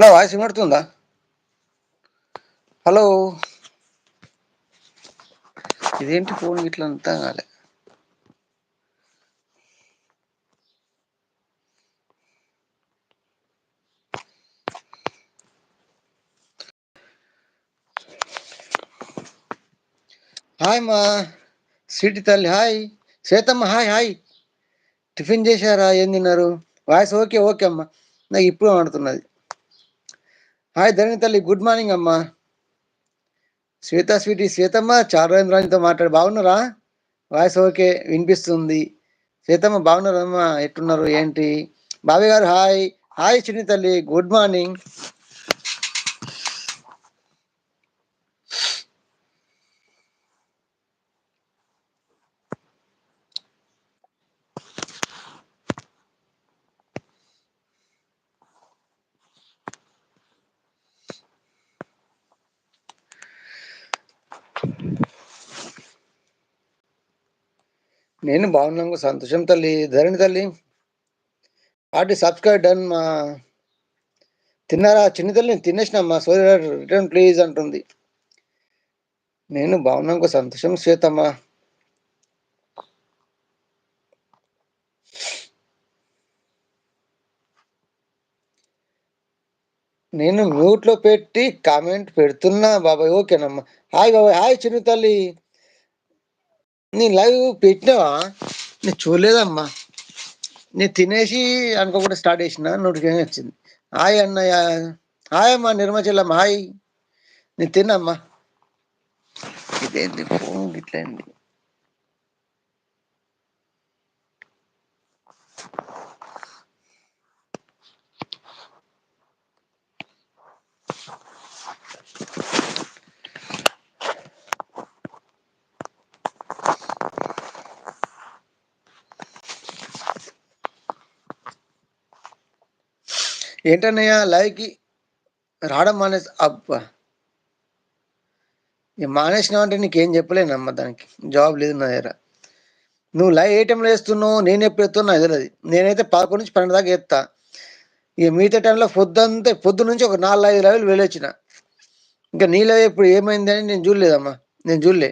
నా వాయిస్ వినడుతుందా హలో? ఇదేంటి ఫోన్ ఇట్లా అంతా కాలే. హాయ్ మా సిటీ తల్లి hi. Seethamma hi hi. Tiffin చేశారా? ఏం తిన్నారు? వాయిస్ ఓకే ఓకే అమ్మా. నాకు ఇప్పుడు ఆడుతున్నది హాయ్ ధరణి తల్లి. గుడ్ మార్నింగ్ అమ్మా. శ్వేత స్వీటీ శ్వేతమ్మ చాలా రోజుల రాజుతో మాట్లాడి. బాగున్నారా? వాయిస్ ఓకే వినిపిస్తుంది. శ్వేతమ్మ బాగున్నారమ్మా. ఎట్టున్నారు ఏంటి? బావి గారు హాయ్ హాయ్ చిన్ని తల్లి. గుడ్ మార్నింగ్ నేను బాగున్నాను సంతోషం తల్లి. ధరణి తల్లి ఆటి సబ్స్క్రైబ్ డన్ మా. తిన్నారా? చిన్న తల్లి నేను తినేసినమ్మా సోదరు రిటర్న్ ప్లీజ్ అంటుంది. నేను బాగున్నాను సంతోషం శ్వేతమ్మా. నేను మ్యూట్లో పెట్టి కామెంట్ పెడుతున్నా బాబాయ్. ఓకేనమ్మా. హాయ్ బాబాయ్. హాయ్ చిన్న తల్లి. నేను లైవ్ పెట్టినావా? నేను చూడలేదమ్మా. నేను తినేసి అనుకోకుండా స్టార్ట్ చేసిన నోటిఫికేషన్ వచ్చింది. హాయ్ అన్నయ్య. హాయ్ అమ్మా నిర్మచల్లమ్మ హాయ్. నేను తిన్నమ్మా. ఇదేంటి ఫోన్ గిట్లయింది ఏంటన్నయ్యా లైవ్కి రావడం మానేసి అబ్బా! మానేసినావు అంటే నీకేం చెప్పలేనమ్మా దానికి. జాబ్ లేదు నా దగ్గర. నువ్వు లైవ్ ఏ టైంలో వేస్తున్నావు నేను ఎప్పుడు ఎత్తున్నా ఎదురది నేనైతే పదకొండు నుంచి పన్నెండు దాకా ఎత్తా. ఇక మిగతా టైంలో పొద్దుంతే పొద్దు నుంచి ఒక నాలుగు ఐదు లైవ్లు వెళ్ళొచ్చిన. ఇంకా నీ లైవ్ ఇప్పుడు ఏమైంది అని నేను చూడలేదమ్మా. నేను చూడలే.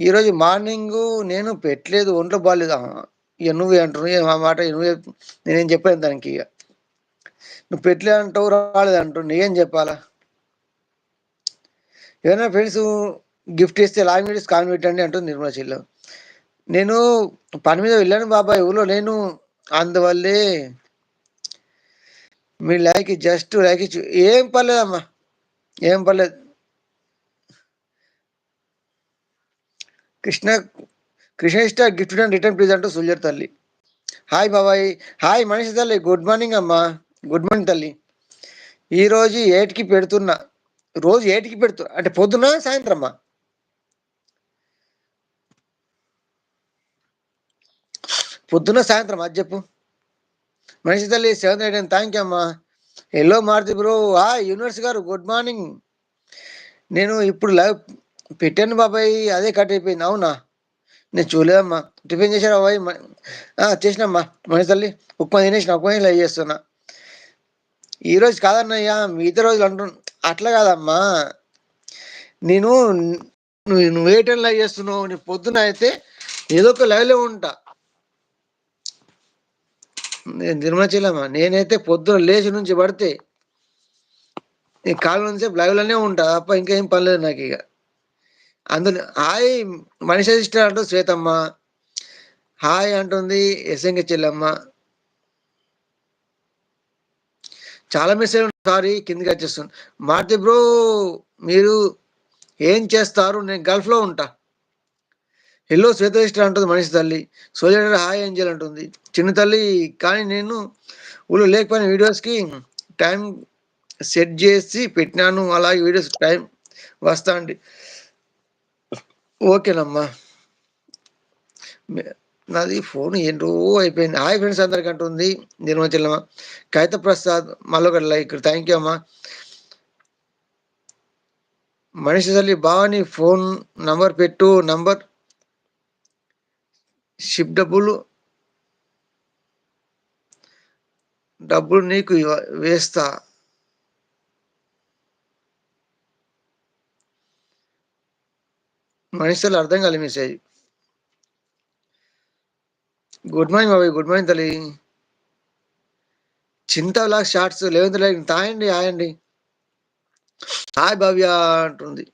ఈరోజు మార్నింగు నేను పెట్టలేదు ఒంట్లో బాగాలేదు ఇక నువ్వే అంటున్నావు మా మాట నువ్వే నేనేం చెప్పాను దానికి ఇక. నువ్వు పెట్టలే అంటావు రాలేదు అంటావు నేనేం చెప్పాలా? ఏమైనా ఫ్రెండ్స్ గిఫ్ట్ ఇస్తే లాంగ్ వీడియోస్ కామెంట్ పెట్టండి అంటుంది నిర్మలా చెల్లె నేను పని మీద వెళ్ళాను బాబాయ్ ఊళ్ళో నేను అందువల్లే మీ లైక్ జస్ట్ లైక్ ఏం పర్లేదమ్మా ఏం పర్లేదు. కృష్ణ కృష్ణ ఇష్ట గిఫ్ట్ అండ్ రిటర్న్ ప్లీజ్ అంటూ సుల్జర్ తల్లి. హాయ్ బాబాయ్. హాయ్ మనిషి తల్లి. గుడ్ మార్నింగ్ అమ్మా. గుడ్ మార్నింగ్ తల్లి. ఈరోజు ఎయిట్కి పెడుతున్నా రోజు ఎయిట్కి పెడుతున్నా అంటే పొద్దున సాయంత్రమ్మా పొద్దున సాయంత్రం అది చెప్పు. మనిషి తల్లి సెవెన్ ఎయిట్ థ్యాంక్ యూ అమ్మా. Yellow Maruti bro. ఆ యూనివర్స్ గారు గుడ్ మార్నింగ్. నేను ఇప్పుడు లైవ్ పెట్టాను బాబాయ్. అదే కట్ అయిపోయింది. అవునా? నేను చూడలేదమ్మా టిఫిన్ చేశాను బాబాయ్? చేసినమ్మా మనిషి తల్లి ఉప్మా తినేసిన ఉప్మా ఇలా చేస్తున్నా. ఈరోజు కాదన్నయ్యా మిగతా రోజులు అంటు అట్లా కాదమ్మా. నేను నువ్వు నువ్వు ఏ టైం లైవ్ చేస్తున్నావు? నీ పొద్దున అయితే ఏదో ఒక లైవ్లో ఉంటా. నేను నిర్మచలమ్మా నేనైతే పొద్దున లేచి నుంచి పడితే నీ కాళ్ళ నుంచి లైవ్లోనే ఉంటా. తప్ప ఇంకేం పర్లేదు నాకు ఇక. అందులో హాయ్ మనిషి సిస్టర్ అంటూ శ్వేతమ్మ. హాయ్ అంటుంది ఎస్ఎంకే చెల్లమ్మ. చాలా మిస్ మెసేజ్ సారీ కిందికి వచ్చేస్తుంది మారుతి బ్రో మీరు ఏం చేస్తారు? నేను గల్ఫ్లో ఉంటా. శ్వేత శ్వేతరిష్ట అంటుంది మనిషి తల్లి. సోదరుడు హాయ్ ఏంజల్ అంటుంది. చిన్న తల్లి కానీ నేను ఊళ్ళో లేకపోయిన వీడియోస్కి టైం సెట్ చేసి పెట్టినాను. అలాగే వీడియోస్ టైం వస్తా అండి ఓకేనమ్మా. నాది ఫోన్ ఏంటో అయిపోయింది. హాయ్ ఫ్రెండ్స్ అందరికి అంటుంది. నిర్మచల్లమ్మ కైత ప్రసాద్ మళ్ళొకటి లైక్. థ్యాంక్ యూ అమ్మా. మనిషి తల్లి బావని ఫోన్ నంబర్ పెట్టు. నంబర్ షిప్ డబ్బులు. డబ్బులు నీకు వేస్తా. మనిషిలో అర్థం కాలే మెసేజ్ గుడ్ మార్నింగ్ బాబాయ్. గుడ్ మార్నింగ్ తల్లి. చింత లాగా షార్ట్స్ లేవంత లైక్ తాయండి ఆయండి హాయ్ భవ్య అంటుంది.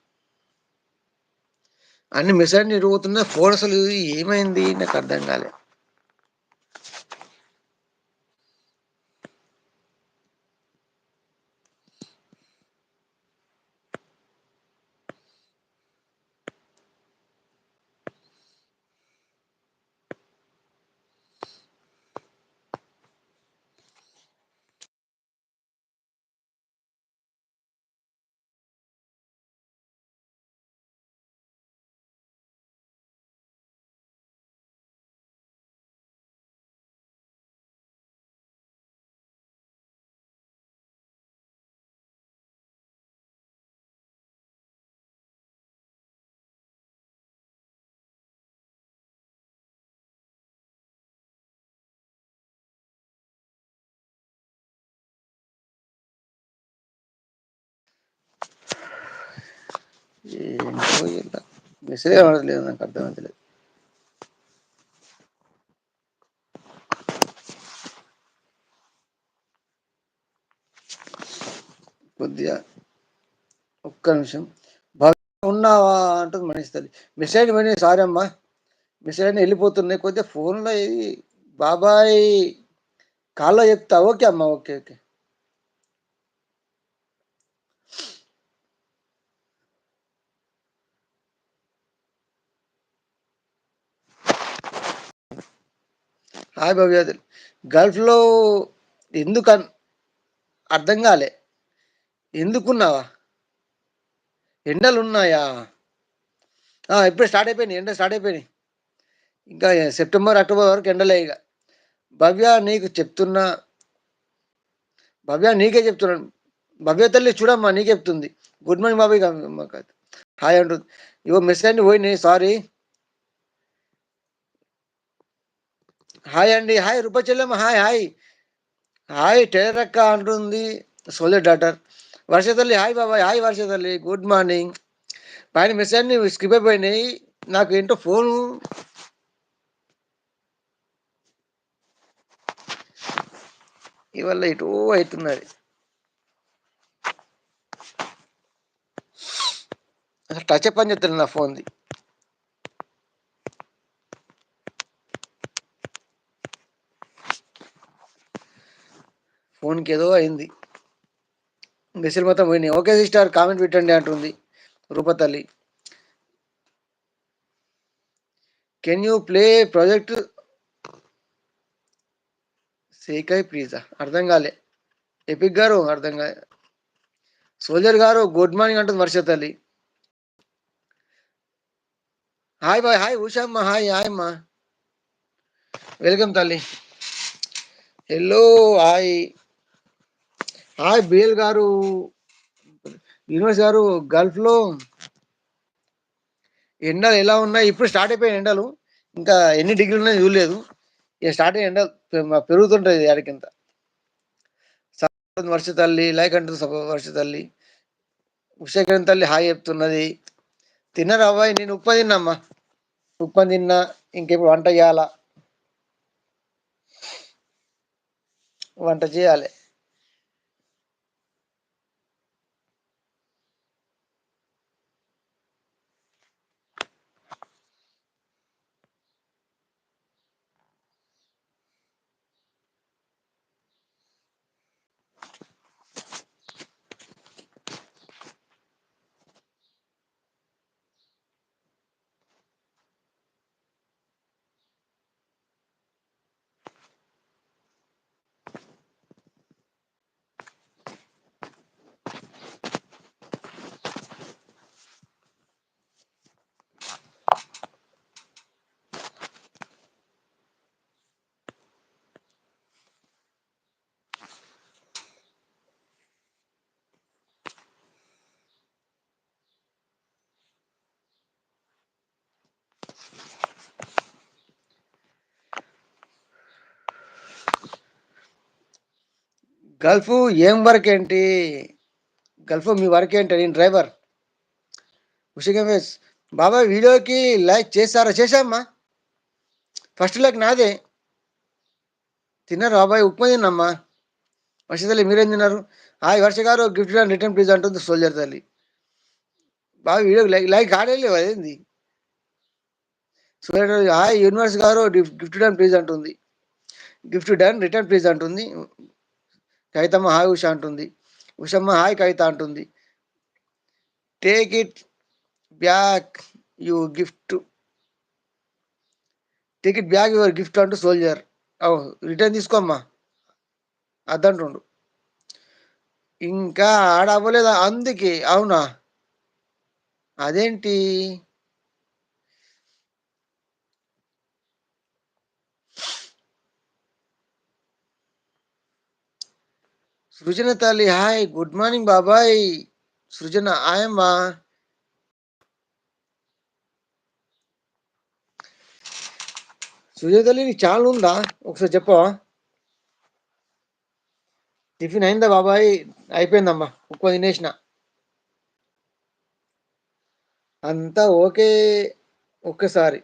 అన్ని మెసేజ్ ఇరుగుతున్నా ఫోన్ అసలు ఏమైంది? నాకు అర్థం కాలే. ఏంటో ఇలా మెసేజ్ లేదు నాకు అర్థమవుతలేదు కొద్దిగా ఒక్క నిమిషం ఉన్నావా అంటుంది మనిషి తల్లి మెసేజ్ పని సారీ అమ్మా మెసేజ్ అని వెళ్ళిపోతున్నాయి కొద్దిగా ఫోన్లో బాబాయ్ కాల్లో చెప్తా ఓకే అమ్మా ఓకే ఓకే హాయ్ గల్ఫ్లో ఎందుకు అర్థం కాలే. ఎందుకున్నావా? ఎండలు ఉన్నాయా ఇప్పుడు స్టార్ట్ అయిపోయినాయి ఎండ స్టార్ట్ అయిపోయినాయి. ఇంకా సెప్టెంబర్ అక్టోబర్ వరకు ఎండలే ఇక భవ్య నీకు చెప్తున్నా భవ్య నీకే చెప్తున్నాను భవ్య తల్లి చూడమ్మా నీకే చెప్తుంది. గుడ్ మార్నింగ్ బాబాయ్ హాయ్ అంటుంది. ఇవో మెసేజ్ పోయినాయి సారీ. హాయ్ అండి హాయ్ రూపచెల్లమ్మ హాయ్ హాయ్. హాయ్ టైలర్ అక్క అంటుంది. Solar daughter. వర్షతల్లి హాయ్ బాబాయ్ హాయ్ వర్షతల్లి గుడ్ మార్నింగ్. పైన మెసేజ్ స్కిప్ అయిపోయినాయి. నాకు ఏంటో ఫోను. ఇవల్ల ఇటు అవుతున్నది. టచ్ పని చెప్తాను నా ఫోన్ది. ఫోన్కి ఏదో అయింది. మెసేజ్ మొత్తం పోయినాయి ఓకే సిస్టర్ కామెంట్ పెట్టండి అంటుంది రూపతల్లి. Can you play project Sekai ప్లీజా అర్థం కాలే. ఎపిక్ గారు అర్థం కాలే. సోల్జర్ గారు గుడ్ మార్నింగ్ అంటుంది వర్ష తల్లి. Hi bye hi ఉషామ్మ hi hi అమ్మా. వెల్కమ్ తల్లి. Hello hi hi B L. Universe గారు గల్ఫ్లో ఎండలు ఎలా ఉన్నాయి? ఇప్పుడు స్టార్ట్ అయిపోయిన ఎండలు. ఇంకా ఎన్ని డిగ్రీలు ఉన్నాయో చూడలేదు. ఇక స్టార్ట్ అయిన ఎండలు. పెరుగుతుంటుంది ఆడికింత వర్ష తల్లి లైక్ అంటుంది వర్ష తల్లి. ఉషకరణ తల్లి హాయ్ చెప్తున్నది. తిన్నరా అబ్బాయి నేను ఉప్ప తిన్నమ్మా. ఉప్ప తిన్నా. ఇంకెప్పుడు వంట చేయాలా? వంట చేయాలి. గల్ఫ్ ఏం వర్క్ ఏంటి గల్ఫ్ మీ వర్క్ ఏంటి నేను డ్రైవర్. ఉషిగమేష్ బాబాయ్ వీడియోకి లైక్ చేశారా? చేశామ్మా. ఫస్ట్ లైక్ నాదే. తిన్నారు బాబాయ్? ఉప్మా తిన్నమ్మా? వర్ష తల్లి మీరేం తిన్నారు? హాయ్ వర్ష గారు గిఫ్ట్ రిటర్న్ ప్లీజ్ అంటుంది సోల్జర్ తల్లి. బాబా వీడియో లైక్ లైక్ ఆడలేవు అదేంది సోల్జర్ హాయ్ యూనివర్స్ గారు గిఫ్ట్ డన్ ప్లీజ్ అంటుంది. గిఫ్ట్ డన్ రిటర్న్ ప్లీజ్ అంటుంది. కవితమ్మ హాయ్ ఉష అంటుంది. ఉషమ్మ హాయ్ కవిత అంటుంది. Take it back you gift. Take it back your gift అంటూ సోల్జర్. అవు రిటర్న్ తీసుకోమ్మా. అద్దంటుండు. ఇంకా ఆడ అవ్వలేదా అందుకే అవునా? అదేంటి? సృజన తల్లి హాయ్ గుడ్ మార్నింగ్ బాబాయ్. సృజన ఆయమ్మా సృజన తల్లి నీకు చాలా ఉందా? ఒకసారి చెప్పవా? టిఫిన్ అయిందా బాబాయ్? అయిపోయిందమ్మా ఉప్పు తినేసిన. అంతా ఓకే ఒక్కసారి.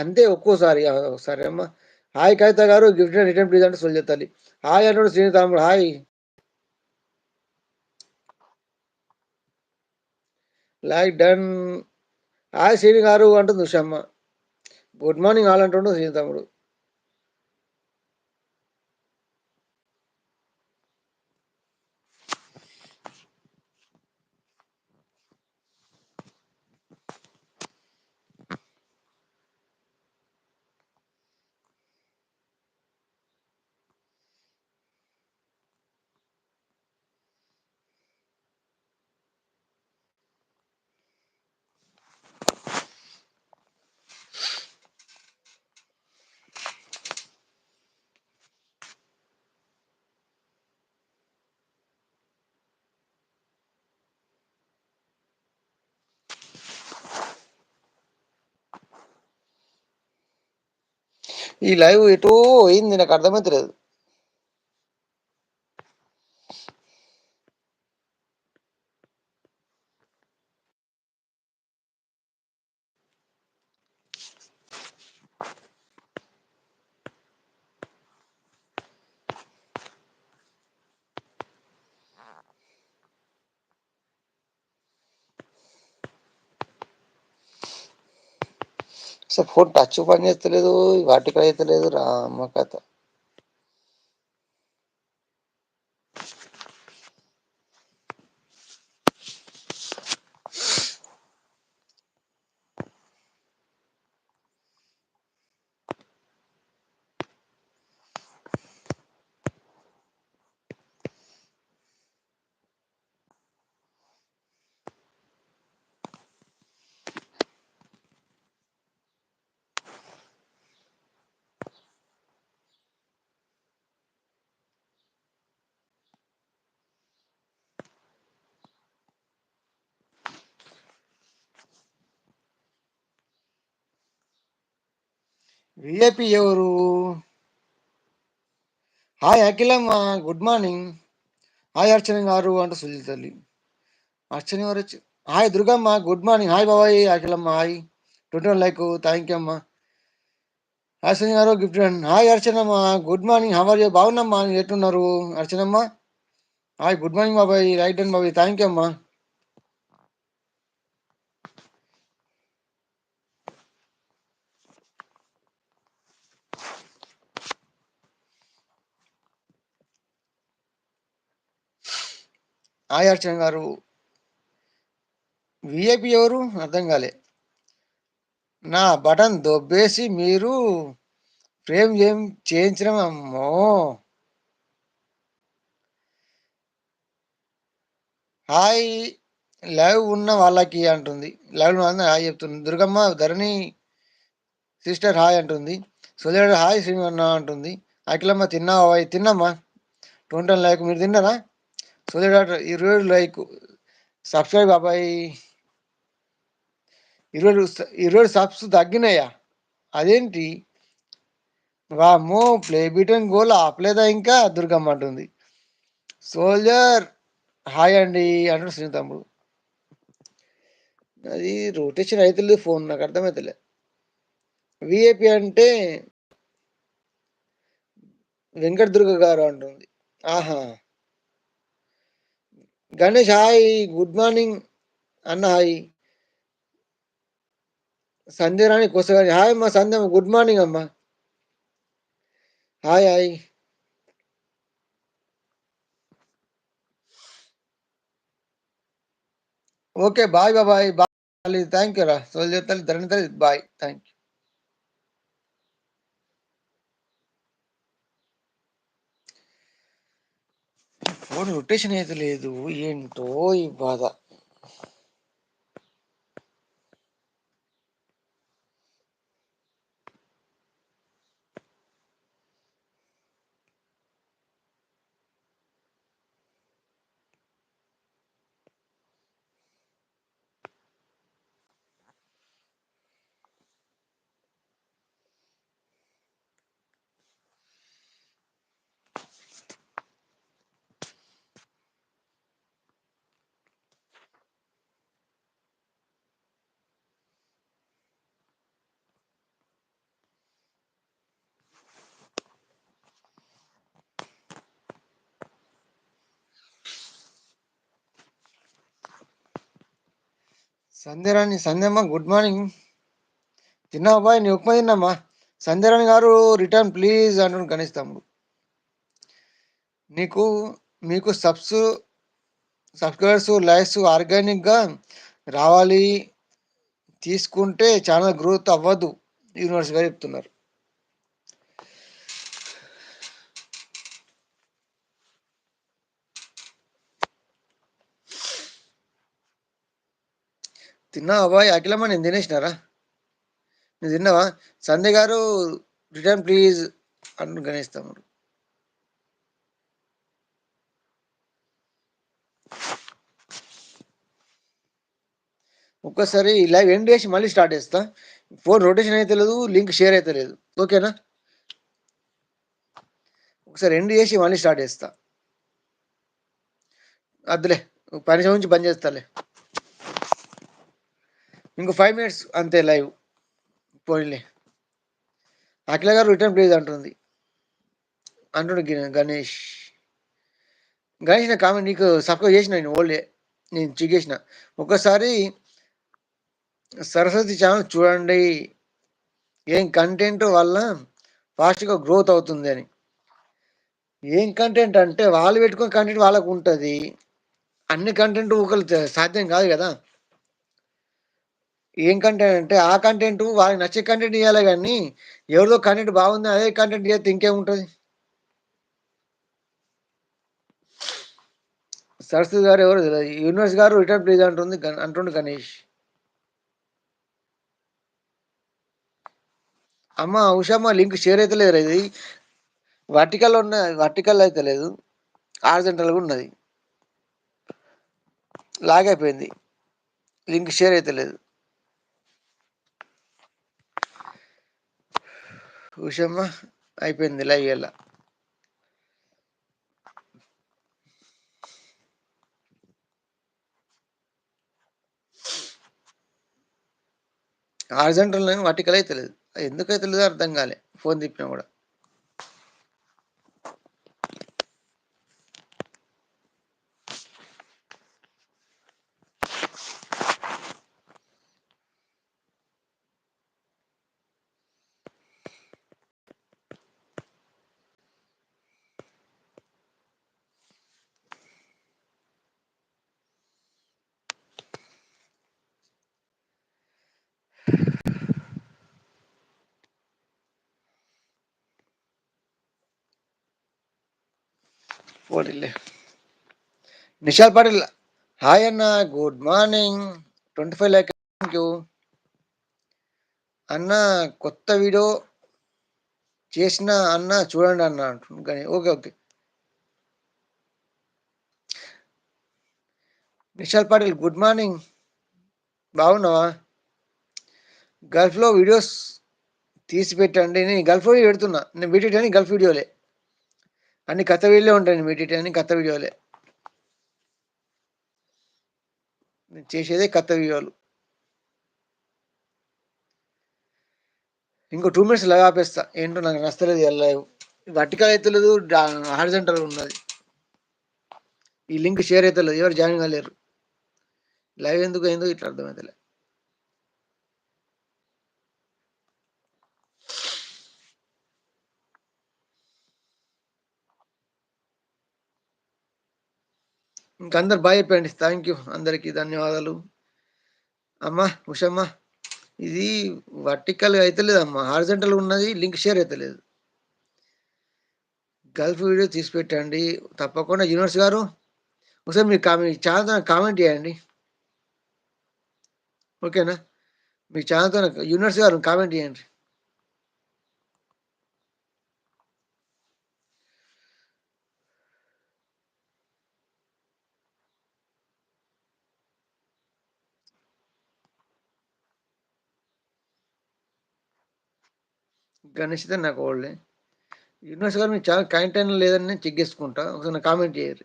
అంతే ఒక్కోసారి. సరే అమ్మా. హాయ్ కవిత గారు గిఫ్ట్ రిటర్న్ ప్లీజ్ అంటే సొల్లు తల్లి. హాయ్ అంటాడు శ్రీనితాముడు hi like done hi Srini గారు అంటుంది ఉషమ్మ. గుడ్ మార్నింగ్ ఆల్ అంటుండు శ్రీని తమ్ముడు ఈ లైవ్ ఎటో అయింది నాకు అర్థమవుతలేదు అసలు ఫోన్ టచ్ పని చేస్తలేదు వాటికి అవుతలేదు రామ కథ విఐపి ఎవరు? Hi అఖిలమ్మ. Good morning hi Archana గారు అంట సుజిత తల్లి. అర్చన గారు వచ్చి hi Durgamma. Good morning hi బాబాయ్ అఖిలమ్మ. Hi twenty one like thank you అమ్మా. హాయ్ గారు గిఫ్ట్ హాయ్ అర్చనమ్మ. గుడ్ మార్నింగ్ హవర్ బాగున్నామ్మా? ఎట్టున్నారు అర్చనమ్మ. హాయ్ గుడ్ మార్నింగ్ బాబాయ్. రైట్ అండ్ బాబాయ్. థ్యాంక్ యూ అమ్మా. హాయ్ గారు విఐపి ఎవరు? అర్థం కాలే. నా బటన్ దొబ్బేసి మీరు ఫ్రేమ్ ఏం చేయించడం అమ్మో! హాయ్ లైవ్ ఉన్న వాళ్ళకి అంటుంది. లైవ్ హాయ్ చెప్తుంది. దుర్గమ్మ ధరణి సిస్టర్ హాయ్ అంటుంది. సుధీర్ హాయ్ శ్రీమన్న అంటుంది. అఖిలమ్మ తిన్నావా? తిన్నమ్మా. ట్వంటీ లైక్ మీరు తిన్నారా? సుధీర్ ఇరవై లైక్ సబ్స్క్రైబ్ బాబాయ్ ఇరవై ఇరవై సబ్స్ తగ్గినాయా? అదేంటి? వామ్మో ప్లే బీటన్ గోల్ ఆపలేదా ఇంకా? దుర్గమ్మ అంటుంది. సోల్జర్ హాయ్ అండి అంటాడు శ్రీ తమ్ముడు. అది రొటేషన్ అవుతుంది ఫోన్ నాకు అర్థమవుతలే విఏపి అంటే వెంకట దుర్గ గారు అంటుంది. ఆహా. గణేష్ హాయ్ గుడ్ మార్నింగ్ అన్న హాయ్ సంధ్య రాణి కొసగాని హాయ్ అమ్మా సంధ్య గుడ్ మార్నింగ్ అమ్మా hi hi okay bye bye bye thank you రా సోల్జర్ తల్లి ధరణి తల్లి bye thank you phone rotation అయితే లేదు. ఏంటో ఈ బాధ. సంధ్యరాణి సంధ్యమ్మ గుడ్ మార్నింగ్ తిన్నావా బాయ్? నీ ఉప్మా తిన్నామ్మా సంధ్యరాణి గారు రిటర్న్ ప్లీజ్ అంటున్నాడు గణేష్ తమ్ముడు. నీకు మీకు సబ్స్ సబ్స్క్రైబర్స్ లైక్స్ ఆర్గానిక్గా రావాలి. తీసుకుంటే ఛానల్ గ్రోత్ అవ్వదు. యూనివర్స్ గారు చెప్తున్నారు. తిన్నావా బాయ్? అఖిలమ్మ నేను తినేసినారా? నువ్వు తిన్నావా? సంధ్య గారు రిటర్న్ ప్లీజ్ అను గణేష్ తమ్ముడు. ఒక్కసారి లైవ్ ఎండ్ చేసి మళ్ళీ స్టార్ట్ చేస్తా. ఫోన్ రొటేషన్ అయితే లేదు లింక్ షేర్ అయితే లేదు. ఓకేనా? ఒకసారి ఎండ్ చేసి మళ్ళీ స్టార్ట్ చేస్తా. అద్దులే పని నుంచి బంద్ చేస్తాలే. ఇంకో ఫైవ్ మినిట్స్ అంతే లైవ్ పోయిలే అఖిల గారు రిటర్న్ ప్లీజ్ అంటుంది. అంటుండు గణేష్. గణేష్ నా కామెంట్ నీకు సబ్స్క్రైబ్ చేసిన నేను ఓల్డే నేను చెక్ చేసిన. ఒకసారి సరస్వతి ఛానల్ చూడండి. ఏం కంటెంట్ వల్ల ఫాస్ట్గా గ్రోత్ అవుతుంది అని. ఏం కంటెంట్ అంటే వాళ్ళు పెట్టుకునే కంటెంట్ వాళ్ళకు ఉంటుంది. అన్ని కంటెంట్ ఒకరు సాధ్యం కాదు కదా. ఏం కంటెంట్ అంటే ఆ కంటెంట్ వాళ్ళకి నచ్చే కంటెంట్ ఇవ్వాలి కానీ ఎవరిదో కంటెంట్ బాగుంది అదే కంటెంట్ చేస్తే ఇంకేముంటుంది సరస్వతి గారు ఎవరు? యూనివర్స్ గారు రిటర్న్ ప్లీజ్ అంటుంది అంటుండు గణేష్. అమ్మ ఉషామ్మ లింక్ షేర్ అయితే లేదు ఇది. వర్టికల్ ఉన్న వర్టికల్ అయితే లేదు. ఆర్జెంటల్గా ఉన్నది. లాగైపోయింది అయిపోయింది. లింక్ షేర్ అయితే లేదు. ఉషమ్మ అయిపోయింది లైవ్ ఎలా హారిజంటల్ వర్టికల్ అయితే లేదు ఎందుకైతే లేదో అర్థం కాలే ఫోన్ తిప్పినా కూడా పోటీలే నిషాల్ పాటిల్ హాయ్ అన్న good morning. Twenty five like thank you. అన్న కొత్త వీడియో చేసిన అన్న చూడండి అన్న కానీ okay okay. Nishal Patil good morning. బాగున్నావా? గల్ఫ్లో వీడియోస్ తీసి పెట్టండి నేను గల్ఫ్ వీడియో పెడుతున్నా. నేను వీడియో గల్ఫ్ వీడియోలే. అన్ని కథ వీడియోలే ఉంటాయి మీ అన్ని కథ వీడియోలే. నేను చేసేదే కథ వీడియోలు. ఇంకో టూ మినిట్స్ లాగా ఆపేస్తా. ఏంటో నాకు నచ్చలేదు లైవ్. వర్టికల్ అయితే లేదు హారిజెంటల్ ఉన్నది. ఈ లింక్ షేర్ అయితే లేదు ఎవరు జాయిన్ కాలేరు. లైవ్ ఎందుకు అయిందో ఇట్లా అర్థమవుతలే ఇంక అందరు బాగా చెప్పండి థ్యాంక్ యూ అందరికీ ధన్యవాదాలు. అమ్మా ఉషమ్మ ఇది వర్టికల్ అయితే లేదమ్మా. హార్జెంటల్ ఉన్నది లింక్ షేర్ అయితే లేదు. గల్ఫ్ వీడియో తీసి పెట్టండి తప్పకుండా యూనివర్స్ గారు ఒకసారి మీరు కామెంట్ ఛానల్ కామెంట్ చేయండి. ఓకేనా మీ ఛానల్తో యూనివర్స్ గారు కామెంట్ చేయండి. గణేష్ అయితే నాకు ఓల్డే యూనివర్స్ గారు మీకు చాలా కైంట్ అయినా లేదని నేను చెక్ చేసుకుంటా. ఒకసారి కామెంట్ చేయరు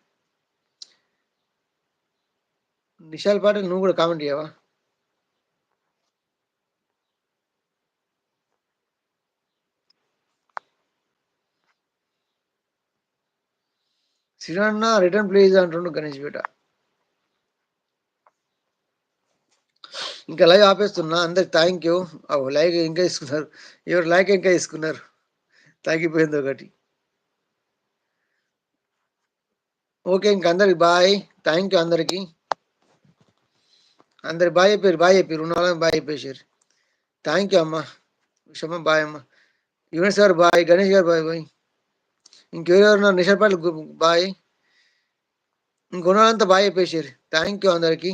నిషాల్ పాటిల్ నువ్వు కూడా కామెంట్ చేయవా? శ్రీరన్న రిటర్న్ ప్లీజ్ అంటుండు గణేష్ బేట. ఇంకా లైవ్ ఆపేస్తున్నా అందరికి థ్యాంక్ యూ లైక్ ఇంకా ఇస్తున్నారు ఎవరు లైక్ ఇంకా ఇస్తున్నారు తగ్గిపోయింది ఒకటి ఓకే ఇంక అందరికి బాయ్ థ్యాంక్ యూ అందరికి అందరి బాయ్ చెప్పారు బాయ్ చెప్పారు ఉన్న వాళ్ళని బాయ్ చెప్పేసారు థ్యాంక్ యూ అమ్మా విషమ్మ బాయ్ అమ్మ యువనేష్ గారు బాయ్ గణేష్ గారు బాయ్ బాయ్ ఇంకెవరెవరు నిషాపాటి బాయ్ ఇంకొనంతా బాయ్ చెప్పేసారు థ్యాంక్ యూ అందరికి